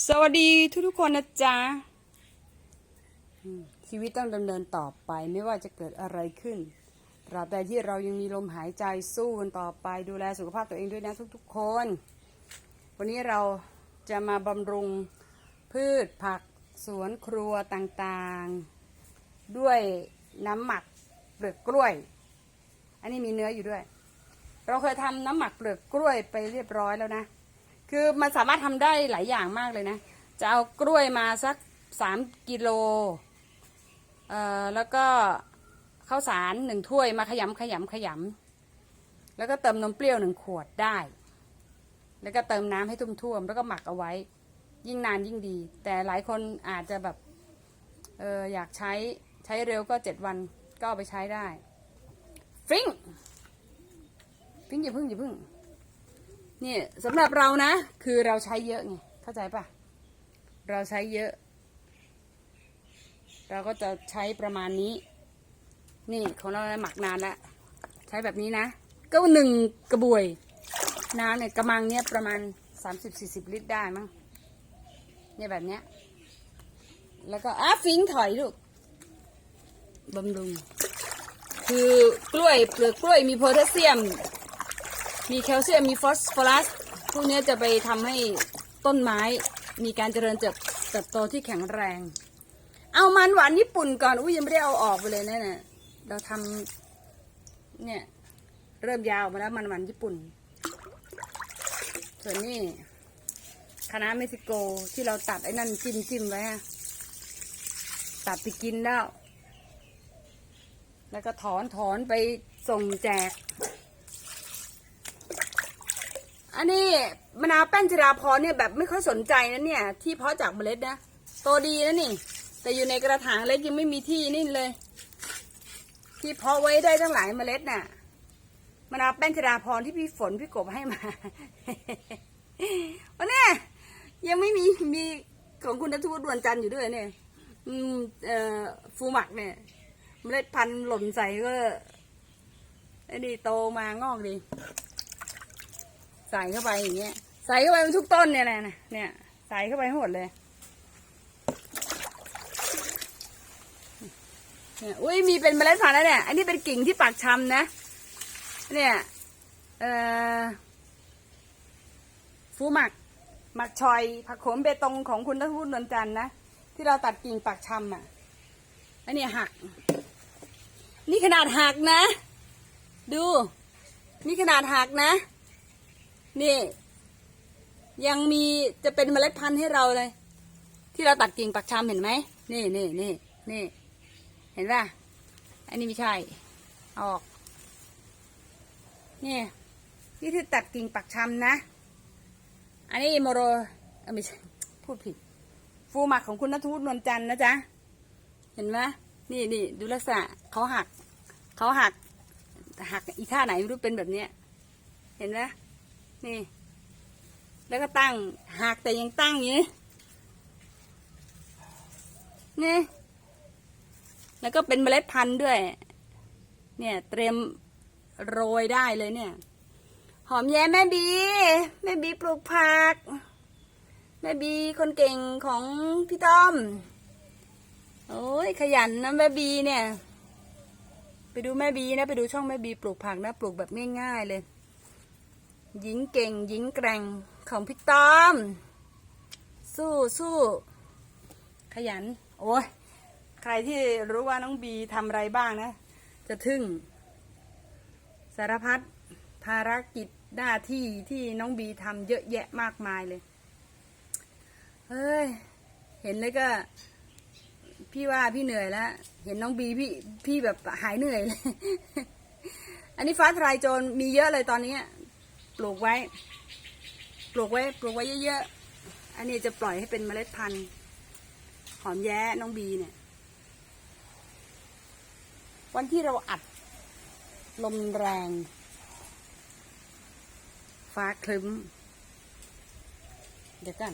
สวัสดีทุกทุกๆคนนะจ๊ะชีวิตต้องดำเนินต่อไปไม่ว่าจะเกิดอะไรขึ้นตราบใดที่เรายังมีลมหายใจสู้กันต่อไป ดูแลสุขภาพตัวเองด้วยนะทุกๆคน วันนี้เราจะมาบำรุงพืชผักสวนครัวต่างๆ ด้วยน้ำหมักเปลือกกล้วย อันนี้มีเนื้ออยู่ด้วย เราเคยทำน้ำหมักเปลือกกล้วยไปเรียบร้อยแล้วนะ คือมันสามารถทำได้หลายอย่างมากเลยนะ จะเอากล้วยมาสักสามกิโล เอ่อ แล้วก็ข้าวสารหนึ่งถ้วยมาขยำขยำขยำแล้วก็เติมนมเปรี้ยวหนึ่งขวดได้ แล้วก็เติมน้ำให้ทุ่มท่วมๆแล้วก็หมักเอาไว้ ยิ่งนานยิ่งดี แต่หลายคนอาจจะแบบ เอออยากใช้ใช้เร็วก็เจ็ดวันก็เอาไปใช้ได้ฟิงฟิงอย่าพึ่งอย่าพึ่ง นี่สำหรับเรานะ คือเราใช้เยอะไงเข้าใจปะเราใช้เยอะ เราก็จะใช้ประมาณนี้ นี่ของเราหมักนานแล้วใช้แบบนี้นะ ก็หนึ่งกระบวยน้ำเนี่ยกระมังเนี่ยประมาณสามสิบสี่สิบลิตรได้มั้งเนี่ยแบบเนี้ยแล้วก็อะฟิงถอยลูกบำรุง คือกล้วยเปลือกกล้วยมีโพแทสเซียม มีแคลเซียมมีฟอสฟอรัสพวกนี้จะไปทำให้ต้นไม้มีการเจริญเติบโตที่แข็งแรง เอามันหวานญี่ปุ่นก่อนอุ้ยยังไม่ได้เอาออกไปเลยนะเนี่ยเราทำเนี่ยเริ่มยาวมาแล้วมันหวานญี่ปุ่น ส่วนนี้คณะน้าเม็กซิโกที่เราตัดไอ้นั่นจิ้มจิ้มไว้ตัดไปกินแล้ว แล้วก็ถอนถอนไปส่งแจก อันนี้มะนาวแป้นจิราพรเนี่ยแบบไม่ค่อยสนใจนะเนี่ย ที่เพาะจากเมล็ดนะโตดีนะนี่ แต่อยู่ในกระถางเล็กยังไม่มีที่นี่เลย ที่เพาะไว้ได้ตั้งหลายเมล็ดน่ะมะนาวแป้นจิราพรที่พี่ฝนพี่กบให้มาวันนี้ยังไม่มีมีของคุณนัทวุฒิดวนจันอยู่ด้วยเนี่ย อืมเอ่อฟูหมักเนี่ยเมล็ดพันธุ์หล่นใส่ก็ไอ้นี่โตมางอกดี ใส่เข้าไปอย่างเงี้ย ใส่เข้าไปทุกต้นเนี่ยแหละนะเนี่ย ใส่เข้าไปหมดเลย เนี่ยอุ้ยมีเป็นเมล็ดพันธุ์แล้วเนี่ย อันนี้เป็นกิ่งที่ปากชำนะ เนี่ย เอ่อ ฟูหมัก หมักชอย ผักโขมเบตงของคุณทัศวุฒินวลจันทร์นะ ที่เราตัดกิ่งปากชำอะ อันนี้หัก นี่ขนาดหักนะ ดู นี่ขนาดหักนะ นี่ ยังมีจะเป็นเมล็ดพันธุ์ให้เราเลย ที่เราตัดกิ่งปักชำเห็นไหมนี่นี่นี่นี่เห็นป่ะอันนี้ไม่ใช่ ออก นี่นี่คือตัดกิ่งปักชำนะ อันนี้โมโรเอ้ยไม่ใช่พูดผิด ฟูหมักของคุณนัทวุฒินวลจันทร์นะจ๊ะ เห็นไหมนี่นี่ดูลักษณะเขาหัก เขาหัก หักอีท่าไหนไม่รู้เป็นแบบเนี้ย เห็นไหม นี่ แล้วก็ตั้งหักแต่ยังตั้งอยู่นี่นี่ แล้วก็เป็นเมล็ดพันธุ์ด้วย เนี่ยเตรียมโรยได้เลยเนี่ย หอมแย้มแม่บี แม่บีปลูกผัก แม่บีคนเก่งของพี่ต้อม โอ้ยขยันนะแม่บีเนี่ย ไปดูแม่บีนะ ไปดูช่องแม่บีปลูกผักนะ ปลูกแบบง่ายๆเลย หญิงเก่งหญิงแกร่งของพี่ต้อม สู้สู้ขยัน โอ้ยใครที่รู้ว่าน้องบีทำอะไรบ้างนะ จะทึ่ง สารพัดภารกิจหน้าที่ที่น้องบีทำเยอะแยะมากมายเลย เฮ้ย เห็นเลยก็ พี่ว่าพี่เหนื่อยแล้ว เห็นน้องบีพี่พี่แบบหายเหนื่อยเลย อันนี้ฟ้าทลายโจรมีเยอะเลยตอนนี้ ปลูกไว้ ปลูกไว้ ปลูกไว้เยอะๆ อันนี้จะปล่อยให้เป็นเมล็ดพันธุ์หอมแย้น้องบีเนี่ย วันที่เราอัด ลมแรง ฟ้าคลึ้ม เดี๋ยวกัน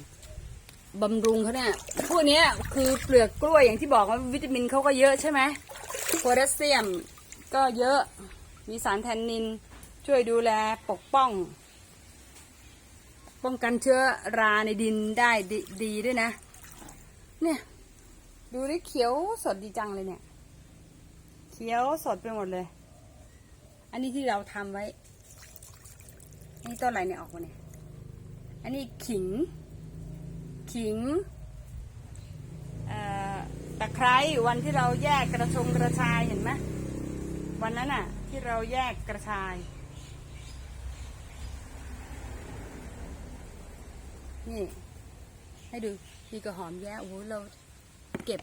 บำรุงเขาเนี่ยพวกนี้คือเปลือกกล้วยอย่างที่บอกว่าวิตามินเขาก็เยอะใช่ไหมโพแทสเซียมก็เยอะ มีสารแทนนิน ช่วยดูแลปกป้อง ป้องกันเชื้อราในดินได้ดดีด้วยนะ เนี่ยดูดิเขียวสดดีจังเลยเนี่ย เขียวสดไปหมดเลย อันนี้ที่เราทำไว้นี่ต้นอะไรเนี่ยออกมาเนี่ย อันนี้ขิง ขิงตะไคร้วันที่เราแยกกระชงกระชายเห็นไหมวันนั้นน่ะที่เราแยกกระชาย นี่ ให้ดูนี่ก็หอมแย่โอ้โหเราเก็บ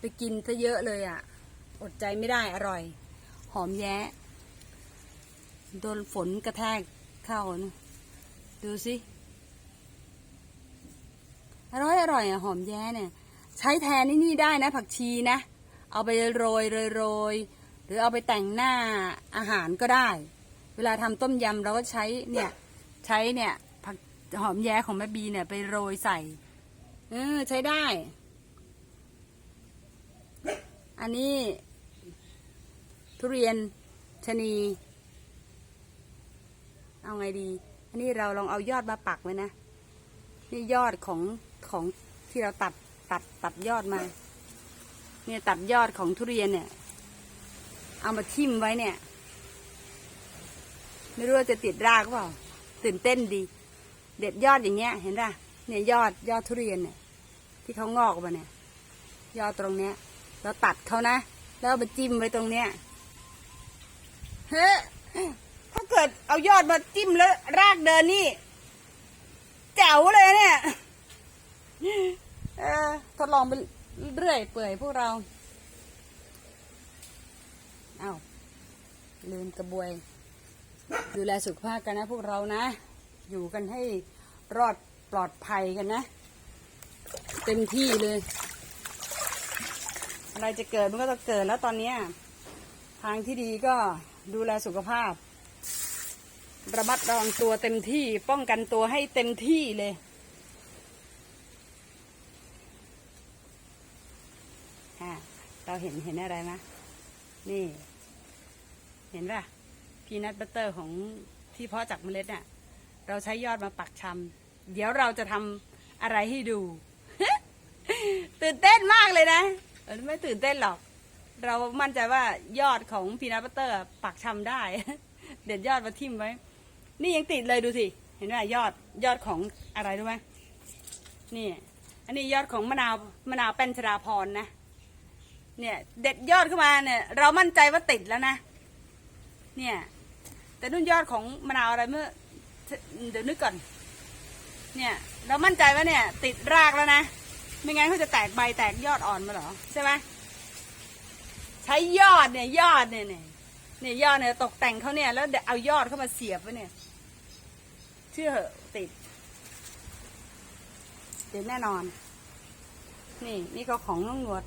ไปกินซะเยอะเลยอะ อดใจไม่ได้อร่อย หอมแย้โดนฝนกระแทกเข้านะดูสิอร่อยอร่อยอะหอมแย้เนี่ย ใช้แทนนี่นี่ได้นะผักชีนะ เอาไปโรยโรยโรยหรือเอาไปแต่งหน้าอาหารก็ได้ เวลาทำต้มยำเราก็ใช้เนี่ย ใช้เนี่ย หอมแย้ของแม่บีเนี่ยไปโรยใส่ เออ ใช้ได้ อันนี้ ทุเรียนชะนี เอาไงดี อันนี้เราลองเอายอดมาปักไว้นะ นี่ยอดของของที่เราตัดตัดตัดยอดมา เนี่ยตัดยอดของทุเรียนเนี่ย เอามาทิ่มไว้เนี่ย ไม่รู้ว่าจะติดรากหรือเปล่า ตื่นเต้นดี เด็ดยอดอย่างเงี้ย เห็นป่ะเนี่ยยอดยอดทุเรียนเนี่ย ที่เขางอกมาเนี่ย ยอดตรงเนี้ย เราตัดเขานะแล้วมาจิ้มไว้ตรงเนี้ยเฮ้ถ้าเกิดเอายอดมาจิ้มแล้ว รากเดินนี่ แจ๋วเลยเนี่ยเออทดลองไปเรื่อยเปื่อยพวกเราเอาลืมกระบวย ดูแลสุขภาพกันนะพวกเรานะ อยู่กันให้รอดปลอดภัยกันนะ เต็มที่เลย อะไรจะเกิดมันก็จะเกิดแล้วตอนนี้ทางที่ดีก็ดูแลสุขภาพ ระมัดระวังตัวเต็มที่ป้องกันตัวให้เต็มที่เลยอะเราเห็นเห็นอะไรไหมนี่ เห็นป่ะพีนัทบัตเตอร์ของที่เพาะจากเมล็ดเนี่ย เราใช้ยอดมาปักชำเดี๋ยวเราจะทำอะไรให้ดู ตื่นเต้นมากเลยนะไม่ตื่นเต้นหรอก เรามั่นใจว่ายอดของพีนัทบัตเตอร์ปักชำได้ เด็ดยอดมาทิ่มไว้ นี่ยังติดเลยดูสิ เห็นไหมยอดยอดของอะไรรู้ไหมนี่อันนี้ยอดของมะนาวมะนาวเป็นชราพรนะ เนี่ยเด็ดยอดขึ้นมาเนี่ย เรามั่นใจว่าติดแล้วนะ เนี่ย แต่นุ่นยอดของมะนาวอะไรเมื่อ เดี๋ยวนึกก่อน เนี่ยเรามั่นใจว่าเนี่ย ติดรากแล้วนะ ไม่งั้นเขาจะแตกใบแตกยอดอ่อนมาหรอใช่ไหมใช้ยอดเนี่ย ยอดเนี่ยเนี่ยเนี่ยยอดเนี่ยตกแต่งเขาเนี่ยแล้วเอายอดเข้ามาเสียบไว้เนี่ย เชื่อเหอะติดติดแน่นอน นี่นี่ก็ของน้องหนวด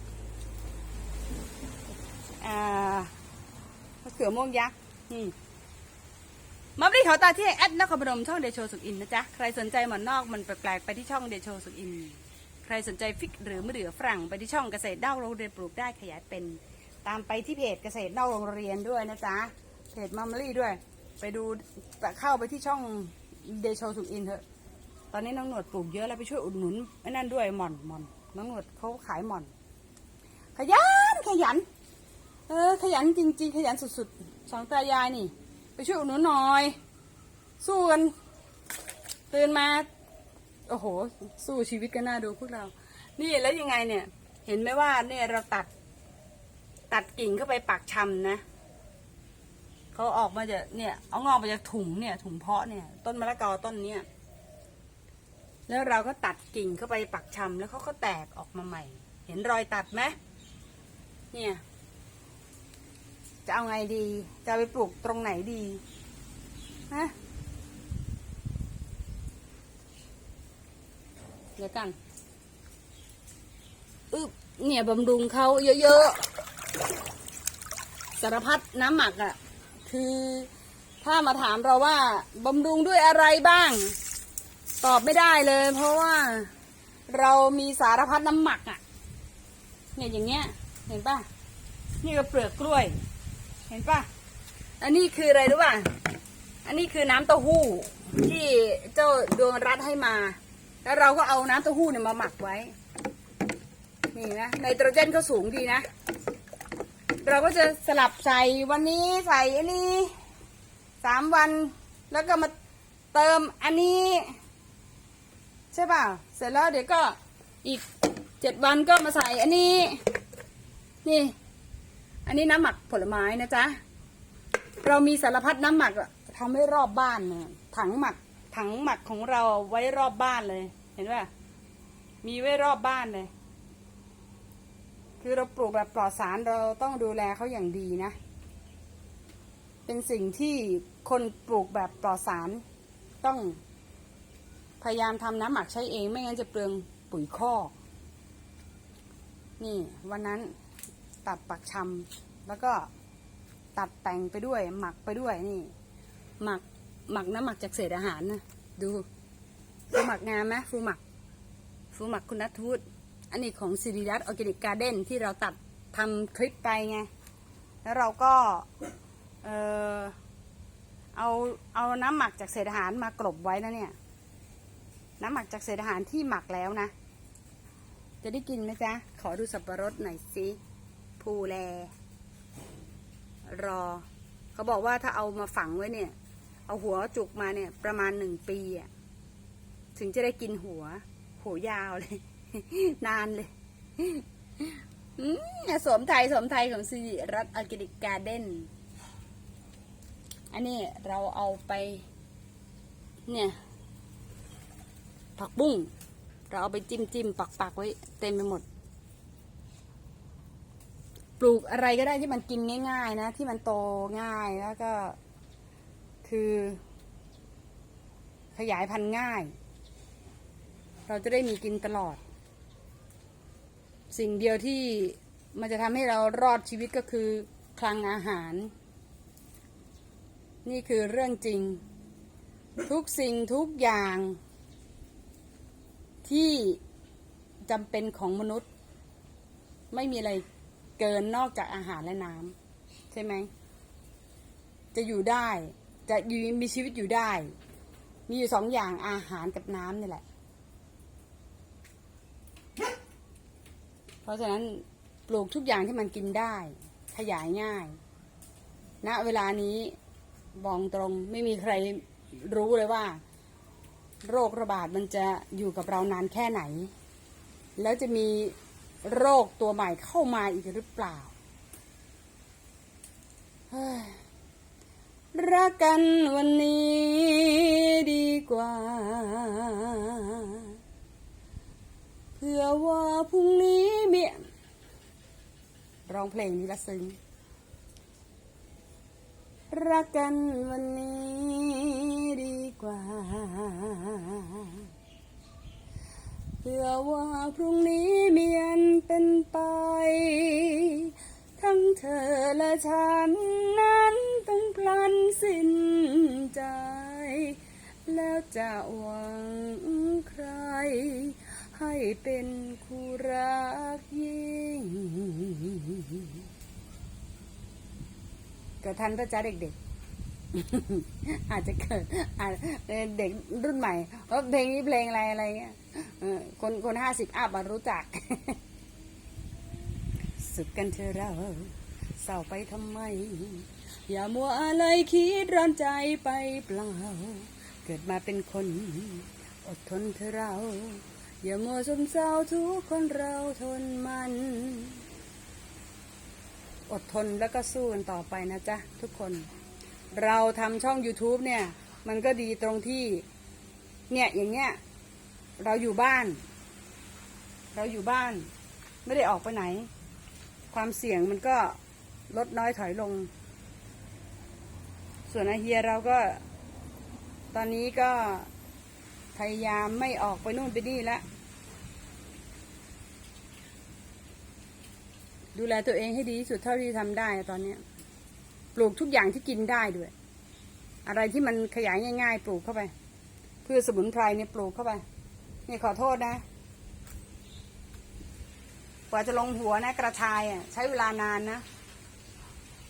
อ่าเขือม่วงยักษ์นี่ มาบริขอตาที่แอดนครพนมช่องเดโชสุกอินนะจ๊ะ ใครสนใจหมอนนอกมันแปลกๆไปที่ช่องเดโชสุกอิน ใครสนใจฟิกหรือมะเดือฝรั่งไปที่ช่องเกษตรเด้าโรงเรียนปลูกได้ขยายเป็น ตามไปที่เพจเกษตรเด้าโรงเรียนด้วยนะจ๊ะ เพจมัมลี่ด้วย ไปดูเข้าไปที่ช่องเดโชสุกอินเถอะ ตอนนี้น้องหนวดปลูกเยอะแล้วไปช่วยอุดหนุนไอ้นั่นด้วยหม่อนหม่อน น้องหนวดเขาขายหม่อน ขยันขยัน เออขยันจริง ๆ ขยันสุดๆสองตายายนี่ ช่วยอุดหนุนหน่อย สู้กันตื่นมา โอ้โห สู้ชีวิตกันน่าดูพวกเรา นี่แล้วยังไงเนี่ย เห็นไหมว่าเนี่ยเราตัด ตัดกิ่งเข้าไปปักชำนะเขาออกมาจากเนี่ย เอางอกมาจากถุงเนี่ย ถุงเพาะเนี่ย ต้นมะละกอต้นเนี้ยแล้วเราก็ตัดกิ่งเข้าไปปักชำแล้วเขาก็แตกออกมาใหม่ เห็นรอยตัดไหมเนี่ย จะเอาไงดี จะไปปลูกตรงไหนดีฮะเดี๋ยวกันอึบเนี่ยบำรุงเขาเยอะๆสารพัดน้ำหมักอะ่ะ คือถ้ามาถามเราว่าบำรุงด้วยอะไรบ้าง ตอบไม่ได้เลย เพราะว่าเรามีสารพัดน้ำหมักอะ่ะ เนี่ยอย่างเงี้ย เห็นป่ะ นี่ก็เปลือกกล้วย เห็นป่ะอันนี้คืออะไรรู้ป่ะ อันนี้คือน้ำเต้าหู้ที่เจ้าดวงรัฐให้มา แล้วเราก็เอาน้ำเต้าหู้เนี่ยมาหมักไว้ นี่นะไนโตรเจนก็สูงดีนะ เราก็จะสลับใส่วันนี้ใส่อันนี้สามวันแล้วก็มาเติมอันนี้ ใช่ป่ะเสร็จแล้วเดี๋ยวก็อีกเจ็ดวันก็มาใส่อันนี้ นี่ อันนี้น้ำหมักผลไม้นะจ๊ะ เรามีสารพัดน้ำหมักทำไว้รอบบ้านนี่ยถังหมัก ถังหมักของเราไว้รอบบ้านเลย เห็นป่ะมีไว้รอบบ้านเลย คือเราปลูกแบบปลอดสารเราต้องดูแลเขาอย่างดีนะ เป็นสิ่งที่คนปลูกแบบปลอดสารต้องพยายามทำน้ำหมักใช้เองไม่งั้นจะเปลืองปุ๋ยคอก นี่วันนั้น ตัดปักชำแล้วก็ตัดแต่งไปด้วย หมักไปด้วยนี่ หมักหมักน้ำหมักจากเศษอาหารนะดูฟูหมักงามไหมฟูหมักฟูหมักคุณนัทวุฒิอันนี้ของสิริรัตออร์แกนิกการ์เด้นที่เราตัดทำคลิปไปไง แล้วเราก็ เออเอาเอาน้ำหมักจากเศษอาหารมากลบไว้นะเนี่ย น้ำหมักจากเศษอาหารที่หมักแล้วนะ จะได้กินไหมจ๊ะ ขอดูสับปะรดหน่อยสิ ภูแล รอ เขาบอกว่าถ้าเอามาฝังไว้เนี่ย เอาหัวจุกมาเนี่ย ประมาณหนึ่งปีอะถึงจะได้กินหัว หัวยาวเลย นานเลยอืมสมไทยสมไทยของสิริรัตน์ออร์แกนิกการ์เด้นอันนี้เราเอาไป เนี่ย ผักบุ้ง เราเอาไปจิ้มจิ้มปักปักไว้ เต็มไปหมด ปลูกอะไรก็ได้ที่มันกินง่าย ๆ นะ ที่มันโตง่ายแล้วก็ คือ ขยายพันธุ์ง่าย เราจะได้มีกินตลอด สิ่งเดียวที่มันจะทำให้เรารอดชีวิตก็คือ คลังอาหาร นี่คือเรื่องจริง ทุกสิ่งทุกอย่าง ที่จำเป็นของมนุษย์ ไม่มีอะไร เกินนอกจากอาหารและน้ำใช่ไหม จะอยู่ได้ จะอยู่มีชีวิตอยู่ได้ มีอยู่สองอย่างอาหารกับน้ำนี่แหละ เพราะฉะนั้นปลูกทุกอย่างที่มันกินได้ ขยายง่ายณเวลานี้บอกตรงไม่มีใครรู้เลยว่า โรคระบาดมันจะอยู่กับเรานานแค่ไหน แล้วจะมี โรคตัวใหม่เข้ามาอีกหรือเปล่าเฮ้ยรักกันวันนี้ดีกว่า เพื่อว่าพรุ่งนี้เมียร้องเพลงนี้ละซึ้งรักกันวันนี้ดีกว่า เพื่อว่าพรุ่งนี้เมียนเป็นไป ทั้งเธอและฉันนั้นต้องพลันสิ้นใจ แล้วจะหวังใคร ให้เป็นคู่รักยิ่ง เกิดทันพระจ้าเด็กๆ อาจจะเกิดอาจเด็กรุ่นใหม่ว่าเพลงนี้เพลงอะไรอะไรเงี้ยคนคนห้าสิบอัพมารู้จัก สุขกันเธอเราเศร้าไปทำไม อย่ามัวอะไรคิดร้อนใจไปเปล่า เกิดมาเป็นคน อดทนเธอเรา อย่ามัวสมเศร้าทุกคนเราทนมัน อดทนแล้วก็สู้กันต่อไปนะจ๊ะทุกคน เราทำช่อง YouTube เนี่ย มันก็ดีตรงที่ เนี่ยอย่างเงี้ย เราอยู่บ้าน เราอยู่บ้าน ไม่ได้ออกไปไหน ความเสี่ยงมันก็ลดน้อยถอยลง ส่วนอาเฮียเราก็ ตอนนี้ก็พยายามไม่ออกไปนู่นไปนี่แล้วดูแลตัวเองให้ดีที่สุดเท่าที่ทำได้ตอนนี้ ปลูกทุกอย่างที่กินได้ด้วย อะไรที่มันขยายง่าย ๆ ปลูกเข้าไป เพื่อสมุนไพรเนี่ยปลูกเข้าไปนี่ขอโทษนะกว่าจะลงหัวนะ กระชายอะ ใช้เวลานานนะ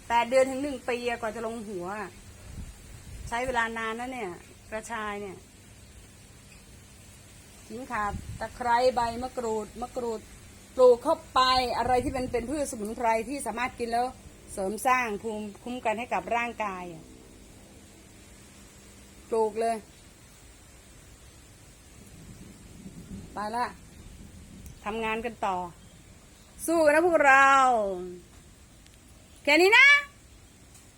แปดเดือนถึงหนึ่งปีกว่าจะลงหัว ใช้เวลานานนะเนี่ย กระชายเนี่ยขิงขาตะไคร้ใบมะกรูดมะกรูด ปลูกเข้าไปอะไรที่เป็นเป็นพืชสมุนไพรที่สามารถกินแล้ว เสริมสร้างภูมิคุ้มกันให้กับร่างกายปลูกเลย ไปละทำงานกันต่อ สู้กันนะพวกเรา แค่นี้นะ